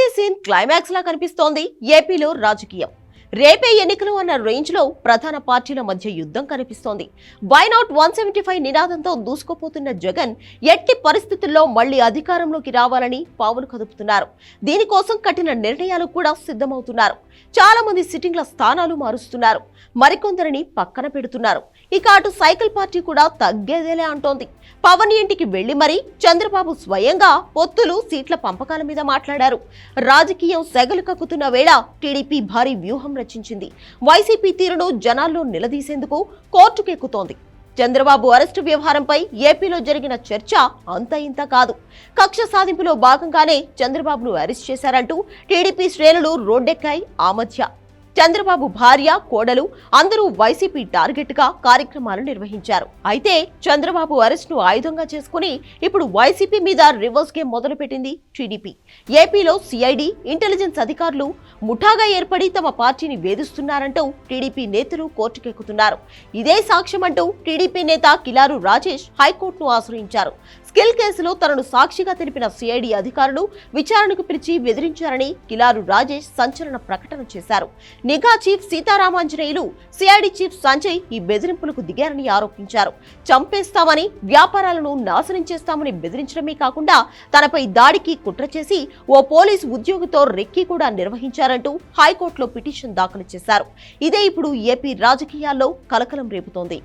ప్రతి scene climax లా కనిపిస్తోంది. ఏపీలో రాజకీయం. రేపే ఎన్నికలు అన్న రేంజ్లో ప్రధాన పార్టీల మధ్య యుద్ధం కనిపిస్తోంది. వైనాట్ వన్ సెవెంటీ ఫైవ్ నినాదంతో దూసుకుపోతున్న జగన్ ఎట్టి పరిస్థితుల్లో మళ్ళీ అధికారంలోకి రావాలని పావులు కదుపుతున్నారు. దీనికోసం కఠిన నిర్ణయాలు కూడా సిద్ధమవుతున్నారు. చాలా మంది సిట్టింగ్ల స్థానాలు మారుస్తున్నారు. మరికొందరిని పక్కన పెడుతున్నారు. ఇక అటు సైకిల్ పార్టీ కూడా తగ్గేదేలే అంటోంది. పవన్ ఇంటికి వెళ్ళి మరీ చంద్రబాబు స్వయంగా పొత్తులు సీట్ల పంపకాల మీద మాట్లాడారు. రాజకీయం సెగలు కక్కుతున్న వేళ టీడీపీ భారీ వ్యూహం రచించింది. వైసీపీ తీరును జనాల్లో నిలదీసేందుకు కోర్టుకెక్కుతోంది. చంద్రబాబు అరెస్టు వ్యవహారంపై ఏపీలో జరిగిన చర్చ అంత ఇంత కాదు. కక్ష సాధింపులో భాగంగానే చంద్రబాబును అరెస్ట్ చేశారంటూ టీడీపీ శ్రేణులు రోడ్డెక్కాయి ఆ మధ్య. చంద్రబాబు భార్య కోడలు అందరూ వైసీపీ టార్గెట్గా కార్యక్రమాలు నిర్వహించారు. అయితే చంద్రబాబు అరెస్ట్ను ఆయుధంగా చేసుకుని ఇప్పుడు వైసీపీ మీద రివర్స్ గేమ్ మొదలుపెట్టింది టీడీపీ. ఏపీలో సిఐడి ఇంటెలిజెన్స్ అధికారులు ముఠాగా ఏర్పడి తమ పార్టీని వేధిస్తున్నారంటూ టీడీపీ నేతలు కోర్టుకెక్కుతున్నారు. ఇదే సాక్ష్యం అంటూ టీడీపీ నేత కిలారు రాజేష్ హైకోర్టును ఆశ్రయించారు. స్కిల్ కేసులో తనను సాక్షిగా తెలిపిన సిఐడి అధికారులు విచారణకు పిలిచి బెదిరించారని కిలారు రాజేష్ సంచలన ప్రకటన చేశారు. నిఘా chief Seetharamanjaneyulu CID chief Sanjay ఈ బెదిరింపులకు దిగారని ఆరోపించారు. చంపేస్తామని వ్యాపారాలను నాశనం చేస్తామని బెదిరించడమే కాకుండా తనపై దాడికి కుట్ర చేసి ఓ పోలీస్ ఉద్యోగితో రెక్కి కూడా నిర్వహించారంటూ హైకోర్టులో పిటిషన్ దాఖలు చేశారు. ఇదే ఇప్పుడు ఏపీ రాజకీయాల్లో కలకలం రేపుతోంది.